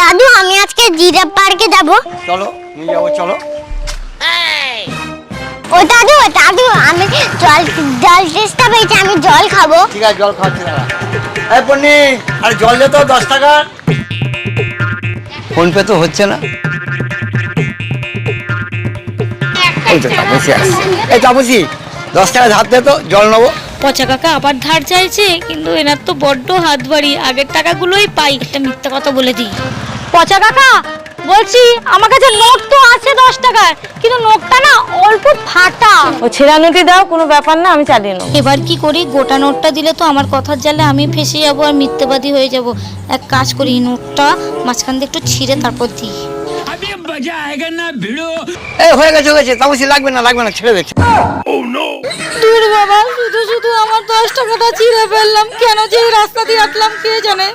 দাদু আমি আজকে জিরাফ পার্কে যাব। চলো নিয়ে যাব চলো। ও দাদু দাদু আমি জল জল পেয়েছি আমি জল খাব। ঠিক আছে জল খাওয়াচ্ছি দাঁড়া এই পন্নি আরে জল দে তো দশ টাকা। ফোন পে তো হচ্ছে না। এই তো তাপসি আসছে এই তাপসি দশ টাকা ধার দে তো জল নেব। পচা কাকা আবার ধার চাইছে কিন্তু এনার তো বড্ড হাত বাড়ি। আগের টাকাগুলোই পাই একটা মিথ্যা কথা বলে দিই। পচা কাকা বলছি আমার কাছে নোট তো আছে দশ টাকার কিন্তু নোটটা না অল্প ফাটা। ও ছেঁড়া নোটই দাও কোনো ব্যাপার না আমি চালিয়ে নেব। এবার কি করি গোটা নোটটা দিলে তো আমার কথার জালে আমি ফেসে যাব আর মিথ্যেবাদী হয়ে যাব। এক কাজ করি এই নোটটা মাঝখান দিয়ে একটু ছিঁড়ে তারপর দিই। এই হয়ে গেছে হয়ে গেছে লাগবে না লাগবে না ছেড়ে দিচ্ছে। দূর বাবা শুধু শুধু আমার দশ টাকাটা ছিঁড়ে ফেললাম। কেন যে এই রাস্তা দিয়ে হাঁটলাম কে জানে?